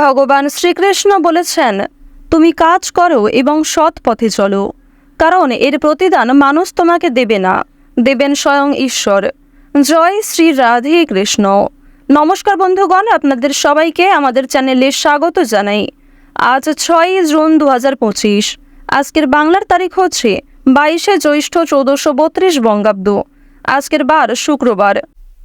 ভগবান শ্রীকৃষ্ণ বলেছেন, তুমি কাজ করো এবং সৎ পথে চলো, কারণ এর প্রতিদান মানুষ তোমাকে দেবে না, দেবেন স্বয়ং ঈশ্বর। জয় শ্রী রাধে কৃষ্ণ। নমস্কার বন্ধুগণ, আপনাদের সবাইকে আমাদের চ্যানেলে স্বাগত জানাই। আজ ছয়ই জুন দু হাজার পঁচিশ, আজকের বাংলার তারিখ হচ্ছে বাইশে জ্যৈষ্ঠ চৌদ্দশো বত্রিশ বঙ্গাব্দ। আজকের বার শুক্রবার।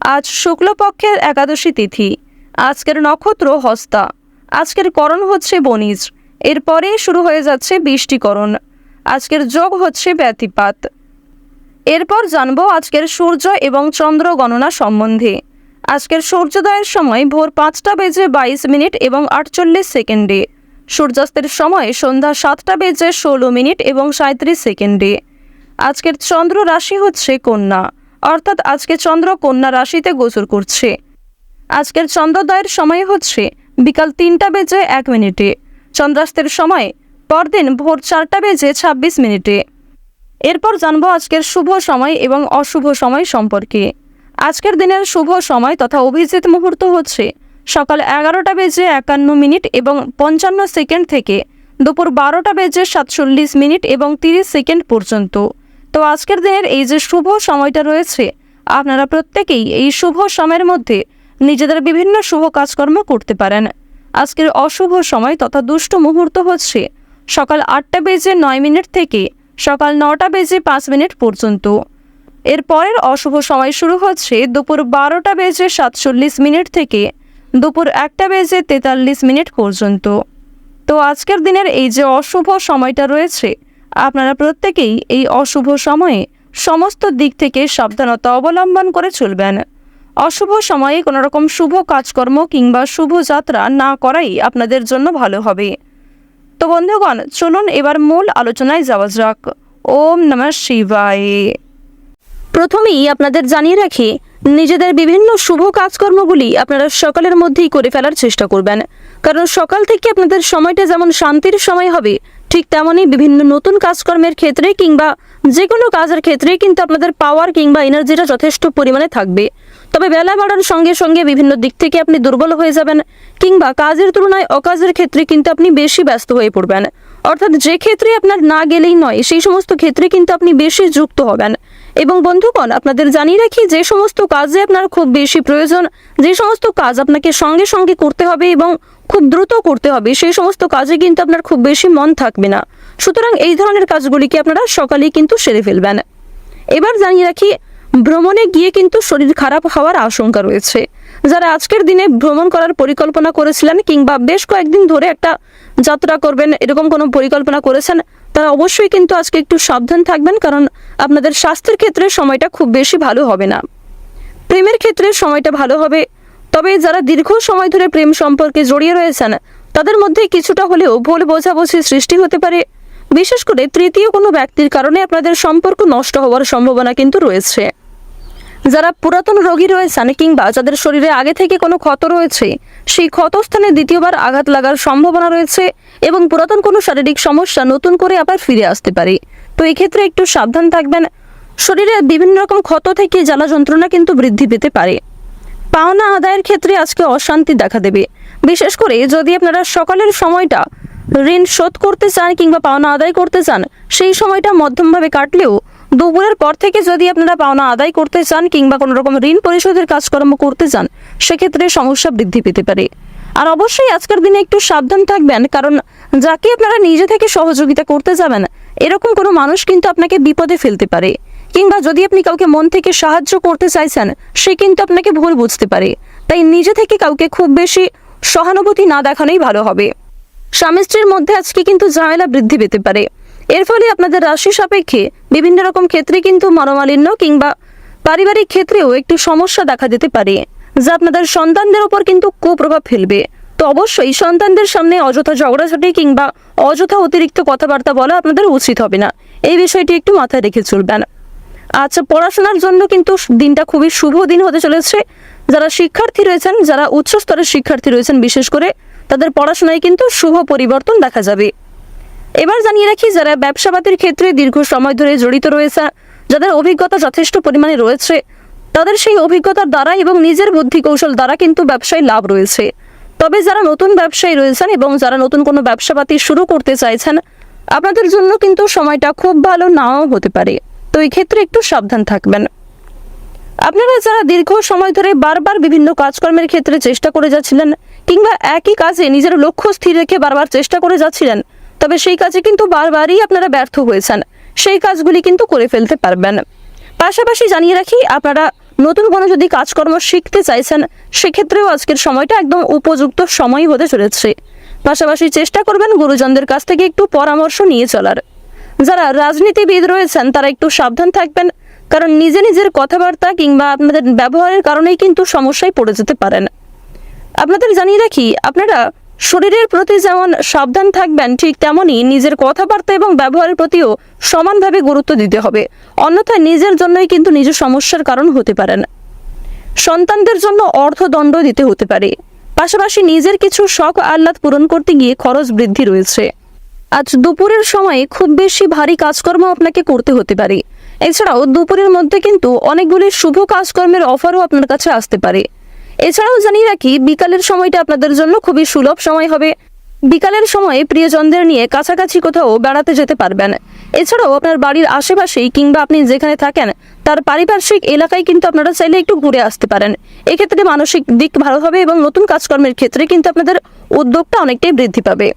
আজ শুক্লপক্ষের একাদশী তিথি। আজকের নক্ষত্র হস্তা। আজকের করণ হচ্ছে বনিজ এরপরে শুরু হয়ে যাচ্ছে বৃষ্টিকরণ। আজকের যোগ হচ্ছে ব্যতিপাত। এরপর জানব আজকের সূর্য এবং চন্দ্র গণনা সম্বন্ধে। আজকের সূর্যোদয়ের সময় ভোর পাঁচটা বেজে বাইশ মিনিট এবং আটচল্লিশ সেকেন্ডে। সূর্যাস্তের সময় সন্ধ্যা সাতটা বেজে ষোলো মিনিট এবং সাঁত্রিশ সেকেন্ডে। আজকের চন্দ্র রাশি হচ্ছে কন্যা। অর্থাৎ আজকে চন্দ্র কন্যা রাশিতে গোচর করছে। আজকের চন্দ্রোদয়ের সময় হচ্ছে বিকাল তিনটা বেজে এক মিনিটে। চন্দ্রাস্তের সময় পরদিন ভোর চারটা বেজে ছাব্বিশ মিনিটে। এরপর জানব আজকের শুভ সময় এবং অশুভ সময় সম্পর্কে। আজকের দিনের শুভ সময় তথা অভিজিৎ মুহূর্ত হচ্ছে সকাল এগারোটা বেজে একান্ন মিনিট এবং পঞ্চান্ন সেকেন্ড থেকে দুপুর বারোটা বেজে সাতচল্লিশ মিনিট এবং তিরিশ সেকেন্ড পর্যন্ত। তো আজকের দিনের এই যে শুভ সময়টা রয়েছে, আপনারা প্রত্যেকেই এই শুভ সময়ের মধ্যে নিজেদের বিভিন্ন শুভ কাজকর্ম করতে পারেন। আজকের অশুভ সময় তথা দুষ্ট মুহূর্ত হচ্ছে সকাল আটটা বেজে নয় মিনিট থেকে সকাল নটা বেজে পাঁচ মিনিট পর্যন্ত। এর পরের অশুভ সময় শুরু হচ্ছে দুপুর বারোটা বেজে সাতচল্লিশ মিনিট থেকে দুপুর একটা বেজে তেতাল্লিশ মিনিট পর্যন্ত। তো আজকের দিনের এই যে অশুভ সময়টা রয়েছে আপনারা প্রত্যেকেই এই অশুভ সময়ে সমস্ত দিক থেকে সাবধানতা অবলম্বন করে চলবেন। অশুভ সময়ে কোনো রকম শুভ কাজকর্ম কিংবা শুভ যাত্রা না করাই আপনাদের জন্য ভালো হবে। তো বন্ধুগণ, চলুন এবার মূল আলোচনায় যাওয়া যাক। ওম নমঃ শিবায়। প্রথমেই আপনাদের জানিয়ে রাখি, নিজেদের বিভিন্ন শুভ কাজকর্মগুলি আপনারা সকালের মধ্যেই করে ফেলার চেষ্টা করবেন। কারণ সকাল থেকে আপনাদের সময়টা যেমন শান্তির সময় হবে ঠিক তেমনই বিভিন্ন নতুন কাজকর্মের ক্ষেত্রে কিংবা যে কোনো কাজের ক্ষেত্রে কিন্তু আপনাদের পাওয়ার কিংবা এনার্জিটা যথেষ্ট পরিমাণে থাকবে। তবে বেলা বাড়ার সঙ্গে সঙ্গে বিভিন্ন দিক থেকে আপনি দুর্বল হয়ে যাবেন কিংবা কাজের তুলনায় অকাজের ক্ষেত্রে কিন্তু আপনি বেশি ব্যস্ত হয়ে পড়বেন। অর্থাৎ যে ক্ষেত্রে আপনার না গেলেই নয়, সেই সমস্ত ক্ষেত্রে কিন্তু আপনি বেশি যুক্ত হবেন। এবং বন্ধুগণ, আপনাদের জানিয়ে রাখি যে সমস্ত কাজে আপনার খুব বেশি প্রয়োজন, যে সমস্ত কাজ আপনাকে সঙ্গে সঙ্গে করতে হবে এবং খুব দ্রুত করতে হবে। সেই সমস্ত কাজে কিন্তু আপনার খুব বেশি মন থাকবে না। সুতরাং এই ধরনের কাজগুলিকে আপনারা সকালেই কিন্তু সেরে ফেলবেন। এবার জানিয়ে রাখি, ভ্রমণে গিয়ে কিন্তু শরীর খারাপ হওয়ার আশঙ্কা রয়েছে। যারা আজকের দিনে ভ্রমণ করার পরিকল্পনা করেছিলেন কিংবা বেশ কয়েকদিন ধরে একটা যাত্রা করবেন, এরকম কোনো পরিকল্পনা করেছেন, তারা অবশ্যই কিন্তু আজকে একটু সাবধান থাকবেন, কারণ আপনাদের স্বাস্থ্যের ক্ষেত্রে সময়টা খুব বেশি ভালো হবে না। প্রেমের ক্ষেত্রে সময়টা ভালো হবে তবে যারা দীর্ঘ সময় ধরে প্রেম সম্পর্কে জড়িয়ে রয়েছেন, তাদের মধ্যে কিছুটা হলেও ভুল বোঝাবুঝি সৃষ্টি হতে পারে। বিশেষ করে তৃতীয় কোনো ব্যক্তির কারণে আপনাদের সম্পর্ক নষ্ট হওয়ার সম্ভাবনা কিন্তু রয়েছে। যারা পুরাতন রোগী রয়েছেন কিংবা যাদের শরীরে আগে থেকে কোনো ক্ষত রয়েছে, সেই ক্ষতস্থানে দ্বিতীয়বার আঘাত লাগার সম্ভাবনা রয়েছে এবং পুরাতন কোনো শারীরিক সমস্যা নতুন করে আবার ফিরে আসতে পারে। তো এক্ষেত্রে একটু সাবধান থাকবেন। শরীরে বিভিন্ন রকম ক্ষত থেকে জ্বালা যন্ত্রণা কিন্তু বৃদ্ধি পেতে পারে। পাওনা আদায়ের ক্ষেত্রে আজকে অশান্তি দেখা দেবে। বিশেষ করে যদি আপনারা সকালের সময়টা ঋণ শোধ করতে চান কিংবা পাওনা আদায় করতে চান, সেই সময়টা মধ্যমভাবে কাটলেও দুপুরের পর থেকে যদি আপনারা পাওনা আদায় করতে চান কিংবা কোনো রকম ঋণ পরিশোধের কাজকর্ম করতে চান, সেক্ষেত্রে সমস্যা বৃদ্ধি পেতে পারে। আর অবশ্যই আজকের দিনে একটু সাবধান থাকবেন, কারণ যাকে আপনারা নিজে থেকে সহযোগিতা করতে যাবেন, এরকম কোনো মানুষ কিন্তু আপনাকে বিপদে ফেলতে পারে। কিংবা যদি আপনি কাউকে মন থেকে সাহায্য করতে চাইছেন, সে কিন্তু আপনাকে ভুল বুঝতে পারে। তাই নিজে থেকে কাউকে খুব বেশি সহানুভূতি না দেখানোই ভালো হবে। স্বামী স্ত্রীর মধ্যে আজকে কিন্তু ঝামেলা বৃদ্ধি পেতে পারে। এর ফলে আপনাদের রাশি সাপেক্ষে বিভিন্ন রকম ক্ষেত্রে কিন্তু মনোমালিন্য কিংবা পারিবারিক ক্ষেত্রেও একটু সমস্যা দেখা দিতে পারে, যা আপনাদের সন্তানদের উপর কিন্তু কুপ্রভাব ফেলবে। তো অবশ্যই সন্তানদের সামনে অযথা ঝগড়াঝাটি কিংবা অযথা অতিরিক্ত কথাবার্তা বলা আপনাদের উচিত হবে না। এই বিষয়টি একটু মাথায় রেখে চলবেন। আচ্ছা পড়াশোনার জন্য কিন্তু দিনটা খুবই শুভ দিন হতে চলেছে। যারা শিক্ষার্থী রয়েছেন, যারা উচ্চ স্তরের শিক্ষার্থী রয়েছেন, বিশেষ করে তাদের পড়াশোনায় কিন্তু শুভ পরিবর্তন দেখা যাবে। এবার জানিয়ে রাখি, যারা ব্যবসাপাতির ক্ষেত্রে দীর্ঘ সময় ধরে জড়িত রয়েছে, যাদের অভিজ্ঞতা যথেষ্ট পরিমাণে রয়েছে, তাদের সেই অভিজ্ঞতার দ্বারা এবং নিজের বুদ্ধি কৌশল দ্বারা কিন্তু ব্যবসায় লাভ রয়েছে। তবে যারা নতুন ব্যবসায়ী রয়েছেন এবং যারা নতুন কোনো ব্যবসাপাতি শুরু করতে চাইছেন, আপনাদের জন্য কিন্তু সময়টা খুব ভালো নাও হতে পারে। তো এই ক্ষেত্রে একটু সাবধান থাকবেন। আপনারা যারা দীর্ঘ সময় ধরে বারবার বিভিন্ন কাজকর্মের ক্ষেত্রে চেষ্টা করে যাচ্ছিলেন কিংবা একই কাজে নিজের লক্ষ্য স্থির রেখে বারবার চেষ্টা করে যাচ্ছিলেন, তবে সেই কাজে কিন্তু বারবারই আপনারা ব্যর্থ হয়েছেন। সেই কাজগুলি কিন্তু করে ফেলতে পারবেন। পাশাপাশি জানিয়ে রাখি, আপনারা নতুন কোনো যদি কাজকর্ম শিখতে চাইছেন, সেক্ষেত্রেও আজকের সময়টা একদম উপযুক্ত সময় হতে চলেছে। পাশাপাশি চেষ্টা করবেন গুরুজনদের কাছ থেকে একটু পরামর্শ নিয়ে চলার। যারা রাজনীতিবিদ রয়েছেন, তারা একটু সাবধান থাকবেন, কারণ নিজে নিজের কথাবার্তা কিংবা আপনাদের ব্যবহারের কারণেই কিন্তু সমস্যায় পড়ে যেতে পারেন। আপনাদের জানিয়ে রাখি, আপনারা শরীরের প্রতি যেমন সাবধান থাকবেন, ঠিক তেমনই নিজের কথাবার্তা এবং ব্যবহারের প্রতিও সমানভাবে গুরুত্ব দিতে হবে। অন্যথায় নিজের জন্যই কিন্তু নিজের সমস্যার কারণ হতে পারেন। সন্তানদের জন্য অর্থদণ্ড দিতে হতে পারে। পাশাপাশি নিজের কিছু শখ আহ্লাদ পূরণ করতে গিয়ে খরচ বৃদ্ধি রয়েছে। আজ দুপুরের সময় খুব বেশি ভারী কাজকর্ম আপনাকে করতে হতে পারে। এছাড়াও দুপুরের মধ্যে কিন্তু অনেকগুলি শুভ কাজকর্মের অফারও আপনার কাছে আসতে পারে। এছাড়াও জানিয়ে রাখি, বিকালের সময়টা আপনাদের জন্য খুবই সুলভ সময় হবে। বিকালের সময় প্রিয়জনদের নিয়ে কাছাকাছি কোথাও বেড়াতে যেতে পারবেন। এছাড়াও আপনার বাড়ির আশেপাশেই কিংবা আপনি যেখানে থাকেন, তার পারিপার্শ্বিক এলাকায় কিন্তু আপনারা চাইলে একটু ঘুরে আসতে পারেন। এক্ষেত্রে মানসিক দিক ভালো হবে এবং নতুন কাজকর্মের ক্ষেত্রে কিন্তু আপনাদের উদ্যোগটা অনেকটাই বৃদ্ধি পাবে।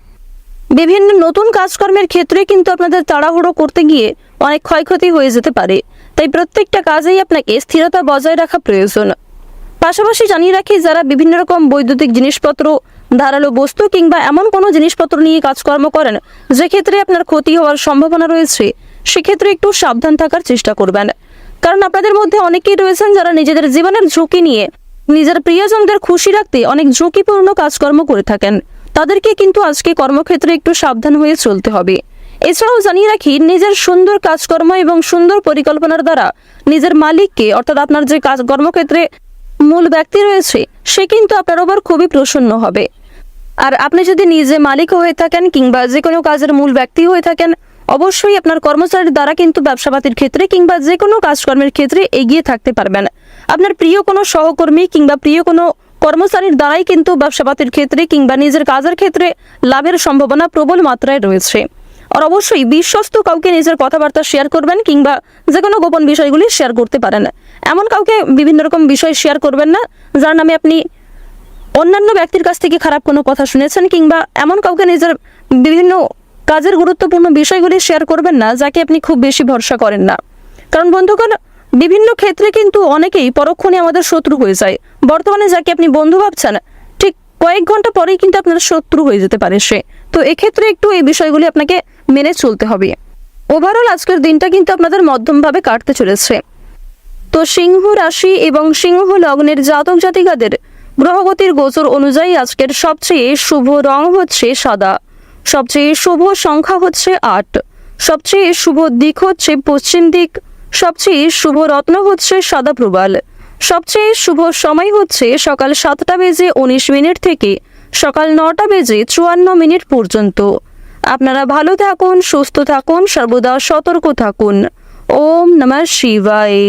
বিভিন্ন নতুন কাজকর্মের ক্ষেত্রে কিন্তু আপনাদের তাড়াহুড়ো করতে গিয়ে অনেক ক্ষয়ক্ষতি হয়ে যেতে পারে। তাই প্রত্যেকটা কাজেই আপনাকে স্থিরতা বজায় রাখা প্রয়োজন। পাশাপাশি জানিয়ে রাখি, যারা বিভিন্ন রকম বৈদ্যুতিক জিনিসপত্র, ধারালো বস্তু কিংবা এমন কোনো জিনিসপত্র নিয়ে কাজকর্ম করেন, যে ক্ষেত্রে আপনার ক্ষতি হওয়ার সম্ভাবনা রয়েছে, সেক্ষেত্রে একটু সাবধান থাকার চেষ্টা করবেন। কারণ আপনাদের মধ্যে অনেকেই রয়েছেন যারা নিজেদের জীবনের ঝুঁকি নিয়ে নিজের প্রিয়জনদের খুশি রাখতে অনেক ঝুঁকিপূর্ণ কাজকর্ম করে থাকেন। তাদেরকে কিন্তু আজকে কর্মক্ষেত্রে একটু সাবধান হয়ে চলতে হবে। এছাড়াও জানিয়ে রাখি, নিজের সুন্দর কাজকর্ম এবং সুন্দর পরিকল্পনার দ্বারা নিজের মালিককে, অর্থাৎ আপনার যে কাজ কর্মক্ষেত্রে মূল ব্যক্তি রয়েছে, সে কিন্তু আপনার ওপর খুবই প্রসন্ন হবে। আর আপনি যদি নিজে মালিক হয়ে থাকেন কিংবা যে কোনো কাজের মূল ব্যক্তি হয়ে থাকেন, অবশ্যই আপনার কর্মচারীর দ্বারা কিন্তু ব্যবসাপাতির ক্ষেত্রে কিংবা যে কোনো কাজকর্মের ক্ষেত্রে এগিয়ে থাকতে পারবেন। আপনার প্রিয় কোনো সহকর্মী কিংবা প্রিয় কোনো কর্মচারীর দ্বারাই কিন্তু ব্যবসাপাতির ক্ষেত্রে কিংবা নিজের কাজের ক্ষেত্রে লাভের সম্ভাবনা প্রবল মাত্রায় রয়েছে। আর অবশ্যই বিশ্বস্ত কাউকে নিজের কথাবার্তা শেয়ার করবেন কিংবা যে কোনো গোপন বিষয়গুলি শেয়ার করতে পারেন। এমন কাউকে বিভিন্ন রকম বিষয় শেয়ার করবেন না, যার নামে আপনি অন্যান্য ব্যক্তির কাছ থেকে খারাপ কোনো কথা শুনেছেন কিংবা এমন কাউকে নিজের বিভিন্ন কাজের গুরুত্বপূর্ণ বিষয়গুলি শেয়ার করবেন না, যাকে আপনি খুব বেশি ভরসা করেন না। কারণ বন্ধুগণ বিভিন্ন ক্ষেত্রে কিন্তু অনেকেই পরক্ষণে আমাদের শত্রু হয়ে যায়। বর্তমানে যাকে আপনি বন্ধু ভাবছেন, ঠিক কয়েক ঘণ্টা পরেই কিন্তু আপনার শত্রু হয়ে যেতে পারে সে। তো এক্ষেত্রে একটু এই বিষয়গুলি আপনাকে মেনে চলতে হবে। ওভারঅল আজকের দিনটা কিন্তু আপনাদের মধ্যমভাবে কাটতে চলেছে। তো সিংহ রাশি এবং সিংহ লগ্নের জাতক জাতিকাদের গ্রহগতির গোচর অনুযায়ী আজকের সবচেয়ে শুভ রং হচ্ছে সাদা। সবচেয়ে শুভ সংখ্যা হচ্ছে আট। সবচেয়ে শুভ দিক হচ্ছে পশ্চিম দিক। সবচেয়ে শুভ রত্ন হচ্ছে সাদা প্রবাল সবচেয়ে শুভ সময় হচ্ছে সকাল সাতটা বেজে উনিশ মিনিট থেকে সকাল নটা বেজে চুয়ান্ন মিনিট পর্যন্ত। আপনারা ভালো থাকুন, সুস্থ থাকুন, সর্বদা সতর্ক থাকুন। ওম নমঃ শিবায়।